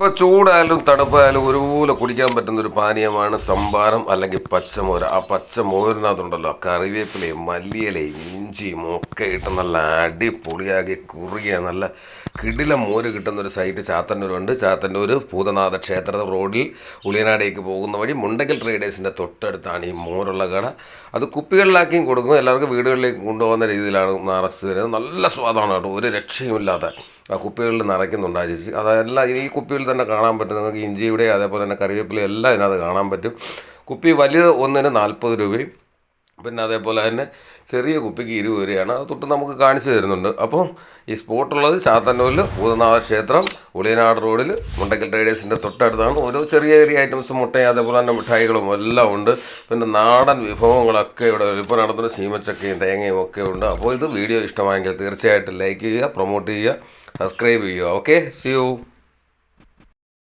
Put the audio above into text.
ഇപ്പോൾ ചൂടായാലും തണുപ്പായാലും ഒരുപോലെ കുടിക്കാൻ പറ്റുന്ന ഒരു പാനീയമാണ് സംഭാരം അല്ലെങ്കിൽ പച്ചമോര്. ആ പച്ചമോരിനകത്തുണ്ടല്ലോ കറിവേപ്പിലയും മല്ലിയിലയും ഇഞ്ചിയും ഒക്കെ ഇട്ട് നല്ല അടിപൊളിയാക്കി കുറുകിയ നല്ല കിടില മോര് കിട്ടുന്ന ഒരു സൈറ്റ് ചാത്തന്നൂരുണ്ട്. ചാത്തന്നൂർ ഭൂതനാഥ ക്ഷേത്ര റോഡിൽ ഉളിയനാടേക്ക് പോകുന്ന വഴി മുണ്ടക്കൽ ട്രേഡേഴ്സിന്റെ തൊട്ടടുത്താണ് ഈ മോരുള്ള കട. അത് കുപ്പികളിലാക്കിയും കൊടുക്കും. എല്ലാവർക്കും വീടുകളിലേക്ക് കൊണ്ടുപോകുന്ന രീതിയിലാണ് നിറച്ച് തരുന്നത്. നല്ല സ്വാദാണ് കേട്ടോ. ഒരു രക്ഷയുമില്ലാത്ത ആ കുപ്പികളിൽ നിറയ്ക്കുന്നുണ്ട് ആ ചേച്ചി അതെല്ലാം ഈ കുപ്പിയിൽ തന്നെ കാണാൻ പറ്റും. നിങ്ങൾക്ക് ഇഞ്ചിയുടെ അതേപോലെ തന്നെ കറിവേപ്പില എല്ലാം ഇതിനകത്ത് കാണാൻ പറ്റും. കുപ്പി വലുത് ഒന്നിന് നാൽപ്പത് രൂപയും പിന്നെ അതേപോലെ തന്നെ ചെറിയ കുപ്പിക്ക് ഇരുപത് രൂപയാണ്. അത് തൊട്ട് നമുക്ക് കാണിച്ചു തരുന്നുണ്ട്. അപ്പം ഈ സ്പോട്ടുള്ളത് ചാത്തന്നൂരിൽ ഭൂതനാഥ ക്ഷേത്രം ഉളിയനാട് റോഡിൽ മുണ്ടക്കൽ ട്രേഡേഴ്സിന്റെ തൊട്ടടുത്താണ്. ഓരോ ചെറിയ ചെറിയ ഐറ്റംസ് മുട്ടയും അതേപോലെ തന്നെ മിഠായികളും എല്ലാം ഉണ്ട്. പിന്നെ നാടൻ വിഭവങ്ങളൊക്കെ ഇവിടെ ഇപ്പോൾ നടത്തുന്ന സീമച്ചക്കയും തേങ്ങയും ഒക്കെ ഉണ്ട്. അപ്പോൾ ഇത് വീഡിയോ ഇഷ്ടമായെങ്കിൽ തീർച്ചയായിട്ടും ലൈക്ക് ചെയ്യുക പ്രൊമോട്ട് ചെയ്യുക സബ്സ്ക്രൈബ് ചെയ്യുക. Okay C U